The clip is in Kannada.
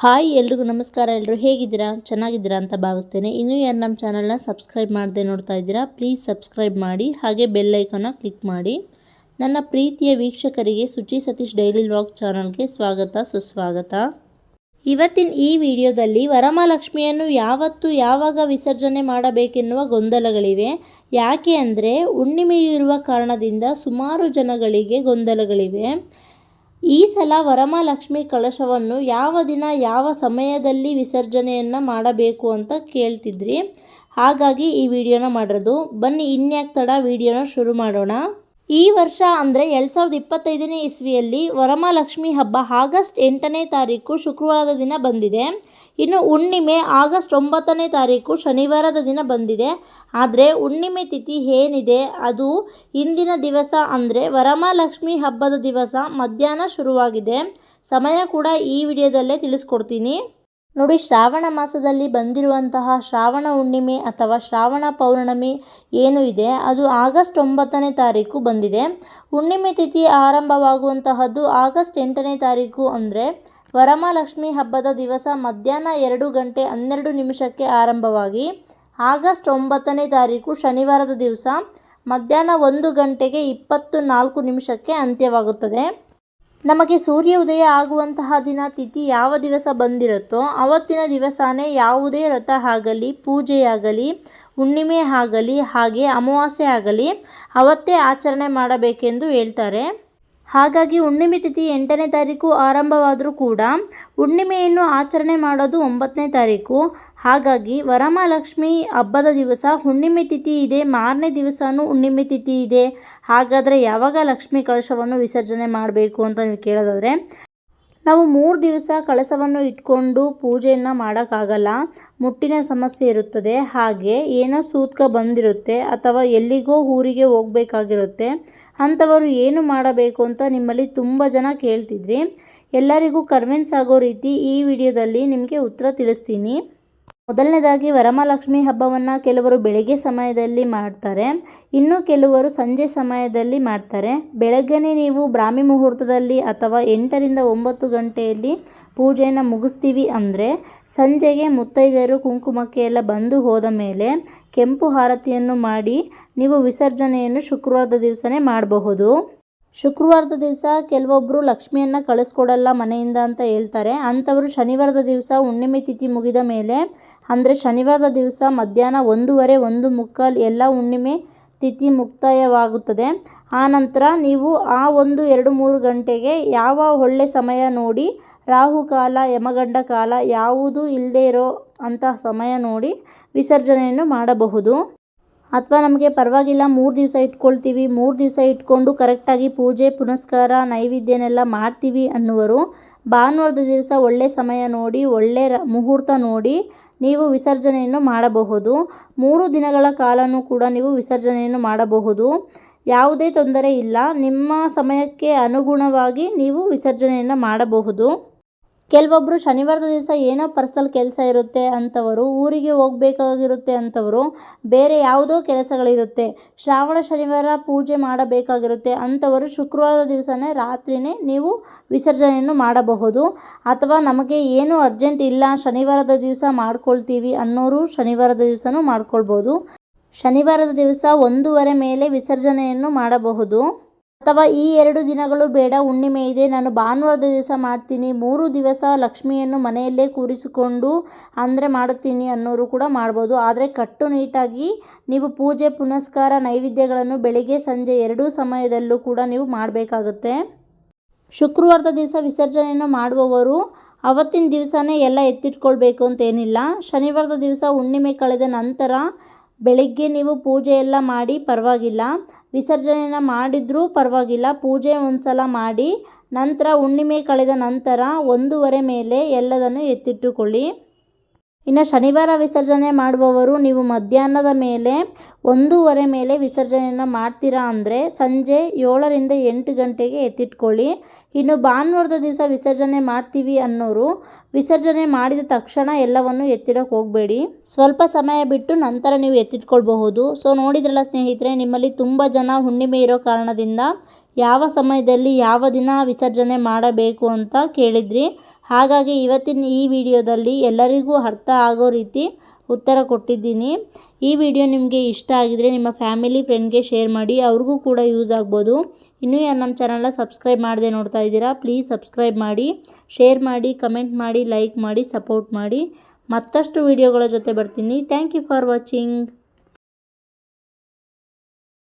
ಹಾಯ್ ಎಲ್ರಿಗೂ ನಮಸ್ಕಾರ. ಎಲ್ಲರೂ ಹೇಗಿದ್ದೀರಾ? ಚೆನ್ನಾಗಿದ್ದೀರಾ ಅಂತ ಭಾವಿಸ್ತೇನೆ. ಇನ್ನೂ ಯಾರು ನಮ್ಮ ಚಾನಲ್ನ ಸಬ್ಸ್ಕ್ರೈಬ್ ಮಾಡದೆ ನೋಡ್ತಾ ಇದ್ದೀರಾ, ಪ್ಲೀಸ್ ಸಬ್ಸ್ಕ್ರೈಬ್ ಮಾಡಿ, ಹಾಗೆ ಬೆಲ್ ಐಕಾನ್ನ ಕ್ಲಿಕ್ ಮಾಡಿ. ನನ್ನ ಪ್ರೀತಿಯ ವೀಕ್ಷಕರಿಗೆ ಸುಚಿ ಸತೀಶ್ ಡೈಲಿ ವ್ಲಾಗ್ ಚಾನಲ್ಗೆ ಸ್ವಾಗತ, ಸುಸ್ವಾಗತ. ಇವತ್ತಿನ ಈ ವಿಡಿಯೋದಲ್ಲಿ ವರಮಹಾಲಕ್ಷ್ಮಿಯನ್ನು ಯಾವತ್ತು ಯಾವಾಗ ವಿಸರ್ಜನೆ ಮಾಡಬೇಕೆನ್ನುವ ಗೊಂದಲಗಳಿವೆ. ಯಾಕೆ ಅಂದರೆ, ಹುಣ್ಣಿಮೆಯು ಇರುವ ಕಾರಣದಿಂದ ಸುಮಾರು ಜನಗಳಿಗೆ ಗೊಂದಲಗಳಿವೆ. ಈ ಸಲ ವರಮಹಾಲಕ್ಷ್ಮಿ ಕಳಶವನ್ನು ಯಾವ ದಿನ ಯಾವ ಸಮಯದಲ್ಲಿ ವಿಸರ್ಜನೆಯನ್ನು ಮಾಡಬೇಕು ಅಂತ ಕೇಳ್ತಿದ್ರಿ. ಹಾಗಾಗಿ ಈ ವಿಡಿಯೋನ ಮಾಡಿರೋದು. ಬನ್ನಿ, ಇನ್ಯಾಕೆ ತಡ ವಿಡಿಯೋನ ಶುರು ಮಾಡೋಣ. ಈ ವರ್ಷ ಅಂದರೆ ಎರಡು ಸಾವಿರದ ಇಪ್ಪತ್ತೈದನೇ ಇಸ್ವಿಯಲ್ಲಿ ವರಮಹಾಲಕ್ಷ್ಮಿ ಹಬ್ಬ ಆಗಸ್ಟ್ ಎಂಟನೇ ತಾರೀಕು ಶುಕ್ರವಾರದ ದಿನ ಬಂದಿದೆ. ಇನ್ನು ಹುಣ್ಣಿಮೆ ಆಗಸ್ಟ್ ಒಂಬತ್ತನೇ ತಾರೀಕು ಶನಿವಾರದ ದಿನ ಬಂದಿದೆ. ಆದರೆ ಹುಣ್ಣಿಮೆ ತಿಥಿ ಏನಿದೆ? ಅದು ಇಂದಿನ ದಿವಸ ಅಂದರೆ ವರಮಹಾಲಕ್ಷ್ಮಿ ಹಬ್ಬದ ದಿವಸ ಮಧ್ಯಾಹ್ನ ಶುರುವಾಗಿದೆ. ಸಮಯ ಕೂಡ ಈ ವಿಡಿಯೋದಲ್ಲೇ ತಿಳಿಸ್ಕೊಡ್ತೀನಿ. ನೋಡಿ, ಶ್ರಾವಣ ಮಾಸದಲ್ಲಿ ಬಂದಿರುವಂತಹ ಶ್ರಾವಣ ಹುಣ್ಣಿಮೆ ಅಥವಾ ಶ್ರಾವಣ ಪೌರ್ಣಮಿ ಏನು ಇದೆ? ಅದು ಆಗಸ್ಟ್ ಒಂಬತ್ತನೇ ತಾರೀಕು ಬಂದಿದೆ. ಹುಣ್ಣಿಮೆ ತಿಥಿ ಆರಂಭವಾಗುವಂತಹದ್ದು ಆಗಸ್ಟ್ ಎಂಟನೇ ತಾರೀಕು ಅಂದರೆ ವರಮಹಾಲಕ್ಷ್ಮಿ ಹಬ್ಬದ ದಿವಸ ಮಧ್ಯಾಹ್ನ ಎರಡು ಗಂಟೆ ಹನ್ನೆರಡು ನಿಮಿಷಕ್ಕೆ ಆರಂಭವಾಗಿ ಆಗಸ್ಟ್ ಒಂಬತ್ತನೇ ತಾರೀಕು ಶನಿವಾರದ ದಿವಸ ಮಧ್ಯಾಹ್ನ ಒಂದು ಗಂಟೆಗೆ ಇಪ್ಪತ್ತು ನಾಲ್ಕು ನಿಮಿಷಕ್ಕೆ ಅಂತ್ಯವಾಗುತ್ತದೆ. ನಮಗೆ ಸೂರ್ಯ ಉದಯ ಆಗುವಂತಹ ದಿನ, ತಿಥಿ ಯಾವ ದಿವಸ ಬಂದಿರುತ್ತೋ ಅವತ್ತಿನ ದಿವಸನೇ ಯಾವುದೇ ರಥ ಆಗಲಿ ಪೂಜೆಯಾಗಲಿ ಹುಣ್ಣಿಮೆ ಆಗಲಿ, ಹಾಗೆ ಅಮಾವಾಸ್ಯೆ ಆಗಲಿ ಅವತ್ತೇ ಆಚರಣೆ ಮಾಡಬೇಕೆಂದು ಹೇಳ್ತಾರೆ. ಹಾಗಾಗಿ ಹುಣ್ಣಿಮೆ ತಿಥಿ ಎಂಟನೇ ತಾರೀಕು ಆರಂಭವಾದರೂ ಕೂಡ ಹುಣ್ಣಿಮೆಯನ್ನು ಆಚರಣೆ ಮಾಡೋದು ಒಂಬತ್ತನೇ ತಾರೀಕು. ಹಾಗಾಗಿ ವರಮಹಾಲಕ್ಷ್ಮಿ ಹಬ್ಬದ ದಿವಸ ಹುಣ್ಣಿಮೆ ತಿಥಿ ಇದೆ, ಮಾರನೇ ದಿವಸವೂ ಹುಣ್ಣಿಮೆ ತಿಥಿ ಇದೆ. ಹಾಗಾದರೆ ಯಾವಾಗ ಲಕ್ಷ್ಮಿ ಕಳಶವನ್ನು ವಿಸರ್ಜನೆ ಮಾಡಬೇಕು ಅಂತ ನೀವು ಕೇಳೋದಾದರೆ ನಾವು ಮೂರು ದಿವಸ ಕಳಸವನ್ನು ಇಟ್ಕೊಂಡು ಪೂಜೆಯನ್ನು ಮಾಡೋಕ್ಕಾಗಲ್ಲ. ಮುಟ್ಟಿನ ಸಮಸ್ಯೆ ಇರುತ್ತದೆ. ಹಾಗೆ ಏನೋ ಸೂತ್ಕ ಬಂದಿರುತ್ತೆ ಅಥವಾ ಎಲ್ಲಿಗೋ ಊರಿಗೆ ಹೋಗಬೇಕಾಗಿರುತ್ತೆ. ಅಂಥವರು ಏನು ಮಾಡಬೇಕು ಅಂತ ನಿಮ್ಮಲ್ಲಿ ತುಂಬ ಜನ ಕೇಳ್ತಿದ್ರಿ. ಎಲ್ಲರಿಗೂ ಕನ್ವಿನ್ಸ್ ಆಗೋ ರೀತಿ ಈ ವಿಡಿಯೋದಲ್ಲಿ ನಿಮಗೆ ಉತ್ತರ ತಿಳಿಸ್ತೀನಿ. ಮೊದಲನೇದಾಗಿ ವರಮಹಾಲಕ್ಷ್ಮಿ ಹಬ್ಬವನ್ನು ಕೆಲವರು ಬೆಳಗ್ಗೆ ಸಮಯದಲ್ಲಿ ಮಾಡ್ತಾರೆ. ಇನ್ನು ಕೆಲವರು ಸಂಜೆ ಸಮಯದಲ್ಲಿ ಮಾಡ್ತಾರೆ. ಬೆಳಗ್ಗೆನೇ ನೀವು ಬ್ರಾಹ್ಮಿ ಮುಹೂರ್ತದಲ್ಲಿ ಅಥವಾ ಎಂಟರಿಂದ ಒಂಬತ್ತು ಗಂಟೆಯಲ್ಲಿ ಪೂಜೆಯನ್ನು ಮುಗಿಸ್ತೀವಿ ಅಂದರೆ ಸಂಜೆಗೆ ಮುತ್ತೈದೆಯರು ಕುಂಕುಮಕ್ಕೆ ಎಲ್ಲ ಬಂದು ಹೋದ ಮೇಲೆ ಕೆಂಪು ಆರತಿಯನ್ನು ಮಾಡಿ ನೀವು ವಿಸರ್ಜನೆಯನ್ನು ಶುಕ್ರವಾರದ ದಿವಸನೇ ಮಾಡಬಹುದು. ಶುಕ್ರವಾರದ ದಿವಸ ಕೆಲವೊಬ್ಬರು ಲಕ್ಷ್ಮಿಯನ್ನು ಕಳಿಸ್ಕೊಡಲ್ಲ ಮನೆಯಿಂದ ಅಂತ ಹೇಳ್ತಾರೆ. ಅಂಥವರು ಶನಿವಾರದ ದಿವಸ ಹುಣ್ಣಿಮೆ ತಿಥಿ ಮುಗಿದ ಮೇಲೆ, ಅಂದರೆ ಶನಿವಾರದ ದಿವಸ ಮಧ್ಯಾಹ್ನ ಒಂದೂವರೆ, ಒಂದು ಮುಕ್ಕಾಲು ಎಲ್ಲ ಹುಣ್ಣಿಮೆ ತಿಥಿ ಮುಕ್ತಾಯವಾಗುತ್ತದೆ. ಆನಂತರ ನೀವು ಆ ಒಂದು, ಎರಡು, ಮೂರು ಗಂಟೆಗೆ ಯಾವ ಒಳ್ಳೆ ಸಮಯ ನೋಡಿ ರಾಹುಕಾಲ ಯಮಗಂಡ ಕಾಲ ಯಾವುದೂ ಇಲ್ಲದೇ ಇರೋ ಅಂತಹ ಸಮಯ ನೋಡಿ ವಿಸರ್ಜನೆಯನ್ನು ಮಾಡಬಹುದು. ಅಥವಾ ನಮಗೆ ಪರವಾಗಿಲ್ಲ, ಮೂರು ದಿವಸ ಇಟ್ಕೊಳ್ತೀವಿ. ಮೂರು ದಿವಸ ಇಟ್ಕೊಂಡು ಕರೆಕ್ಟಾಗಿ ಪೂಜೆ, ಪುನಸ್ಕಾರ, ನೈವೇದ್ಯನೆಲ್ಲ ಮಾಡ್ತೀವಿ ಅನ್ನುವರು ಭಾನುವಾರದ ದಿವಸ ಒಳ್ಳೆಯ ಸಮಯ ನೋಡಿ, ಒಳ್ಳೆ ಮುಹೂರ್ತ ನೋಡಿ ನೀವು ವಿಸರ್ಜನೆಯನ್ನು ಮಾಡಬಹುದು. ಮೂರು ದಿನಗಳ ಕಾಲನೂ ಕೂಡ ನೀವು ವಿಸರ್ಜನೆಯನ್ನು ಮಾಡಬಹುದು. ಯಾವುದೇ ತೊಂದರೆ ಇಲ್ಲ. ನಿಮ್ಮ ಸಮಯಕ್ಕೆ ಅನುಗುಣವಾಗಿ ನೀವು ವಿಸರ್ಜನೆಯನ್ನು ಮಾಡಬಹುದು. ಕೆಲವೊಬ್ಬರು ಶನಿವಾರದ ದಿವಸ ಏನೋ ಪರ್ಸಲ್ ಕೆಲಸ ಇರುತ್ತೆ ಅಂಥವರು ಊರಿಗೆ ಹೋಗಬೇಕಾಗಿರುತ್ತೆ ಅಂಥವರು ಬೇರೆ ಯಾವುದೋ ಕೆಲಸಗಳಿರುತ್ತೆ, ಶ್ರಾವಣ ಶನಿವಾರ ಪೂಜೆ ಮಾಡಬೇಕಾಗಿರುತ್ತೆ ಅಂಥವರು ಶುಕ್ರವಾರದ ದಿವಸನೇ ರಾತ್ರಿಯೇ ನೀವು ವಿಸರ್ಜನೆಯನ್ನು ಮಾಡಬಹುದು. ಅಥವಾ ನಮಗೆ ಏನು ಅರ್ಜೆಂಟ್ ಇಲ್ಲ, ಶನಿವಾರದ ದಿವಸ ಮಾಡ್ಕೊಳ್ತೀವಿ ಅನ್ನೋರು ಶನಿವಾರದ ದಿವಸನೂ ಮಾಡ್ಕೊಳ್ಬೋದು. ಶನಿವಾರದ ದಿವಸ ಒಂದೂವರೆ ಮೇಲೆ ವಿಸರ್ಜನೆಯನ್ನು ಮಾಡಬಹುದು. ಅಥವಾ ಈ ಎರಡು ದಿನಗಳು ಬೇಡ, ಹುಣ್ಣಿಮೆ ಇದೆ, ನಾನು ಭಾನುವಾರದ ದಿವಸ ಮಾಡ್ತೀನಿ, ಮೂರು ದಿವಸ ಲಕ್ಷ್ಮಿಯನ್ನು ಮನೆಯಲ್ಲೇ ಕೂರಿಸಿಕೊಂಡು ಅಂದರೆ ಮಾಡುತ್ತೀನಿ ಅನ್ನೋರು ಕೂಡ ಮಾಡ್ಬೋದು. ಆದರೆ ಕಟ್ಟುನಿಟ್ಟಾಗಿ ನೀವು ಪೂಜೆ, ಪುನಸ್ಕಾರ, ನೈವೇದ್ಯಗಳನ್ನು ಬೆಳಿಗ್ಗೆ, ಸಂಜೆ ಎರಡೂ ಸಮಯದಲ್ಲೂ ಕೂಡ ನೀವು ಮಾಡಬೇಕಾಗುತ್ತೆ. ಶುಕ್ರವಾರದ ದಿವಸ ವಿಸರ್ಜನೆಯನ್ನು ಮಾಡುವವರು ಅವತ್ತಿನ ದಿವಸನೇ ಎಲ್ಲ ಎತ್ತಿಟ್ಕೊಳ್ಬೇಕು ಅಂತೇನಿಲ್ಲ. ಶನಿವಾರದ ದಿವಸ ಹುಣ್ಣಿಮೆ ಕಳೆದ ನಂತರ ಬೆಳಿಗ್ಗೆ ನೀವು ಪೂಜೆ ಎಲ್ಲ ಮಾಡಿ, ಪರವಾಗಿಲ್ಲ. ವಿಸರ್ಜನೆಯನ್ನ ಮಾಡಿದರೂ ಪರವಾಗಿಲ್ಲ. ಪೂಜೆ ಒಂದು ಸಲ ಮಾಡಿ, ನಂತರ ಹುಣ್ಣಿಮೆ ಕಳೆದ ನಂತರ ಒಂದೂವರೆ ಮೇಲೆ ಎಲ್ಲದನ್ನು ಎತ್ತಿಟ್ಟುಕೊಳ್ಳಿ. ಇನ್ನು ಶನಿವಾರ ವಿಸರ್ಜನೆ ಮಾಡುವವರು ನೀವು ಮಧ್ಯಾಹ್ನದ ಮೇಲೆ ಒಂದೂವರೆ ಮೇಲೆ ವಿಸರ್ಜನೆಯನ್ನು ಮಾಡ್ತೀರಾ ಅಂದರೆ ಸಂಜೆ ಏಳರಿಂದ ಎಂಟು ಗಂಟೆಗೆ ಎತ್ತಿಟ್ಕೊಳ್ಳಿ. ಇನ್ನು ಭಾನುವಾರದ ದಿವಸ ವಿಸರ್ಜನೆ ಮಾಡ್ತೀವಿ ಅನ್ನೋರು ವಿಸರ್ಜನೆ ಮಾಡಿದ ತಕ್ಷಣ ಎಲ್ಲವನ್ನು ಎತ್ತಿಡೋಕೆ ಹೋಗಬೇಡಿ. ಸ್ವಲ್ಪ ಸಮಯ ಬಿಟ್ಟು ನಂತರ ನೀವು ಎತ್ತಿಟ್ಕೊಳ್ಬಹುದು. ಸೊ ನೋಡಿದ್ರಲ್ಲ ಸ್ನೇಹಿತರೆ, ನಿಮ್ಮಲ್ಲಿ ತುಂಬ ಜನ ಹುಣ್ಣಿಮೆ ಇರೋ ಕಾರಣದಿಂದ ಯಾವ ಸಮಯದಲ್ಲಿ ಯಾವ ದಿನ ವಿಸರ್ಜನೆ ಮಾಡಬೇಕು ಅಂತ ಕೇಳಿದ್ರಿ. ಹಾಗಾಗಿ ಇವತ್ತಿನ ಈ ವಿಡಿಯೋದಲ್ಲಿ ಎಲ್ಲರಿಗೂ ಅರ್ಥ ಆಗೋ ರೀತಿ ಉತ್ತರ ಕೊಟ್ಟಿದ್ದೀನಿ. ಈ ವಿಡಿಯೋ ನಿಮಗೆ ಇಷ್ಟ ಆಗಿದರೆ ನಿಮ್ಮ ಫ್ಯಾಮಿಲಿ ಫ್ರೆಂಡ್ಗೆ ಶೇರ್ ಮಾಡಿ, ಅವ್ರಿಗೂ ಕೂಡ ಯೂಸ್ ಆಗ್ಬೋದು. ಇನ್ನೂ ಯಾರು ನಮ್ಮ ಚಾನಲ್ನ ಸಬ್ಸ್ಕ್ರೈಬ್ ಮಾಡದೆ ನೋಡ್ತಾ ಇದ್ದೀರಾ, ಪ್ಲೀಸ್ ಸಬ್ಸ್ಕ್ರೈಬ್ ಮಾಡಿ, ಶೇರ್ ಮಾಡಿ, ಕಮೆಂಟ್ ಮಾಡಿ, ಲೈಕ್ ಮಾಡಿ, ಸಪೋರ್ಟ್ ಮಾಡಿ. ಮತ್ತಷ್ಟು ವಿಡಿಯೋಗಳ ಜೊತೆ ಬರ್ತೀನಿ. Thank you for watching.